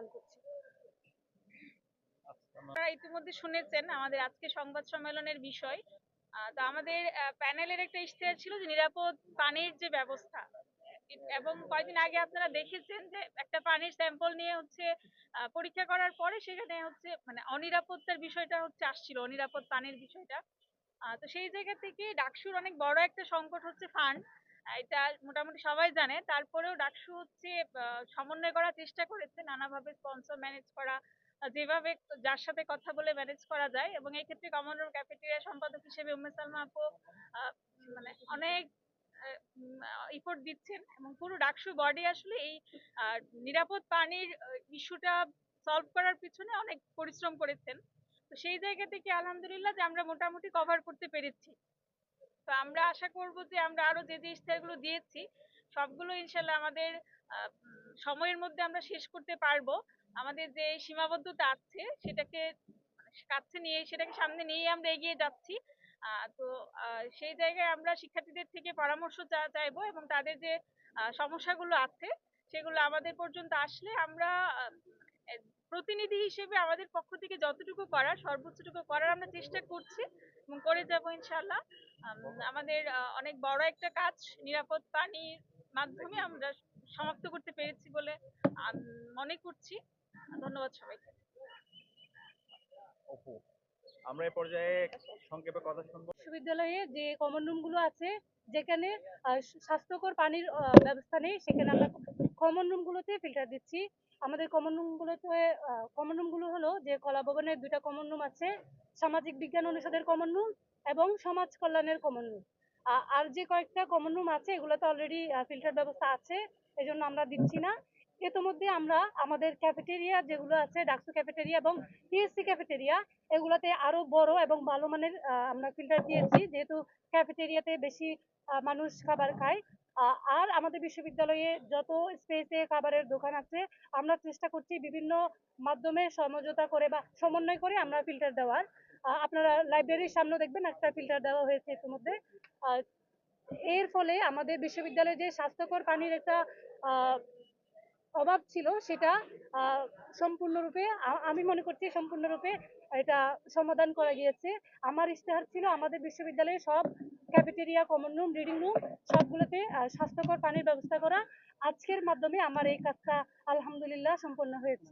প্রমাণ করছি। আপনারা ইতিমধ্যে শুনেছেন আমাদের আজকে সংবাদ সম্মেলনের বিষয়। আমাদের প্যানেলের একটা ইশতেহার ছিল যে নিরাপদ পানির যে ব্যবস্থা, এবং কয়েকদিন আগে আপনারা দেখেছেন যে একটা পানির স্যাম্পল নিয়ে হচ্ছে পরীক্ষা করার পরে সেখানে হচ্ছে মানে অনিরাপত্তার বিষয়টা হচ্ছে আসছিল, অনিরাপদ পানির বিষয়টা। তো সেই জায়গা থেকে ডাকসুর অনেক বড় একটা সংকট হচ্ছে ফান্ড এটা মোটামুটি সবাই জানে। তারপরেও ডাকসু হচ্ছে সমন্বয় করার চেষ্টা করেছে, নানাভাবে স্পন্সর ম্যানেজ করা যেভাবে যার সাথে কথা বলে ম্যানেজ করা যায়। এবং এই ক্ষেত্রে কমন রুম ক্যাফেটেরিয়া সম্পাদক হিসেবে উম্মে সালমা আপু মানে অনেক ইফোর্ট দিচ্ছেন। এবং পুরো ডাকসু বডি আসলে এই নিরাপদ পানির ইস্যুটা সলভ করার পিছনে অনেক পরিশ্রম করেছেন। তো সেই জায়গা থেকে আলহামদুলিল্লাহ যে আমরা মোটামুটি কভার করতে পেরেছি। তো আমরা আশা করব যে আমরা আরও যে যে ইশতেহারগুলো দিয়েছি, সবগুলো ইনশাল্লাহ আমাদের সময়ের মধ্যে আমরা শেষ করতে পারব। আমাদের যে সীমাবদ্ধতা আছে, সেটাকে মানে কাছে নিয়ে, সেটাকে সামনে নিয়ে আমরা এগিয়ে যাচ্ছি। তো সেই জায়গায় আমরা শিক্ষার্থীদের থেকে পরামর্শ চাইব এবং তাদের যে সমস্যাগুলো আছে, সেগুলো আমাদের পর্যন্ত আসলে আমরা প্রতিনিধি হিসেবে আমাদের পক্ষ থেকে যতটুকু করার সর্বোচ্চটুকু করার আমরা চেষ্টা করছি এবং করে যাব ইনশাল্লাহ আমাদের অনেক বড় একটা কাজ নিরাপদ পানির মাধ্যমে আমরা সমাপ্ত করতে পেরেছি বলে মনে করছি। ধন্যবাদ সবাইকে। আমরা এই পর্যায়ে সংক্ষেপে কথা শুনব। বিশ্ববিদ্যালয়ে যে কমন রুমগুলো আছে যেখানে আহ, স্বাস্থ্যকর পানির ব্যবস্থা নেই সেখানে আমরা কমন রুমগুলোতে ফিল্টার দিচ্ছি। আমাদের কমন রুমগুলোতে কমন রুমগুলো হলো যে কলা ভবনের দুইটা কমন রুম আছে, সামাজিক বিজ্ঞান অনুষদের কমন রুম এবং সমাজ কল্যাণের কমন রুম আর যে কয়েকটা কমন রুম আছে, এগুলোতে অলরেডি ফিল্টার ব্যবস্থা আছে, এজন্য আমরা দিচ্ছি না। ইতিমধ্যে আমরা আমাদের ক্যাফেটেরিয়া যেগুলো আছে, ডাকসু ক্যাফেটেরিয়া এবং টিএসসি ক্যাফেটেরিয়া এগুলোতে আরও বড় এবং ভালো মানের আমরা ফিল্টার দিয়েছি। যেহেতু ক্যাফেটেরিয়াতে বেশি মানুষ খাবার খায় আর আমাদের বিশ্ববিদ্যালয়ে যত স্পেসে খাবারের দোকান আছে, আমরা চেষ্টা করছি বিভিন্ন মাধ্যমে সমঝোতা করে বা সমন্বয় করে আমরা ফিল্টার দেওয়ার। আপনারা লাইব্রেরির সামনে দেখবেন একটা ফিল্টার দেওয়া হয়েছে ইতিমধ্যে। এর ফলে আমাদের বিশ্ববিদ্যালয়ে যে স্বাস্থ্যকর পানির একটা অভাব ছিল সেটা সম্পূর্ণরূপে আমি মনে করছি সম্পূর্ণরূপে এটা সমাধান করা গিয়েছে। আমার ইশতেহার ছিল আমাদের বিশ্ববিদ্যালয়ে সব cafeteria common room reading room সবগুলোতে স্বাস্থ্যকর পানির ব্যবস্থা করা। আজকের মাধ্যমে আমার এই কাজটা আলহামদুলিল্লাহ সম্পন্ন হয়েছে।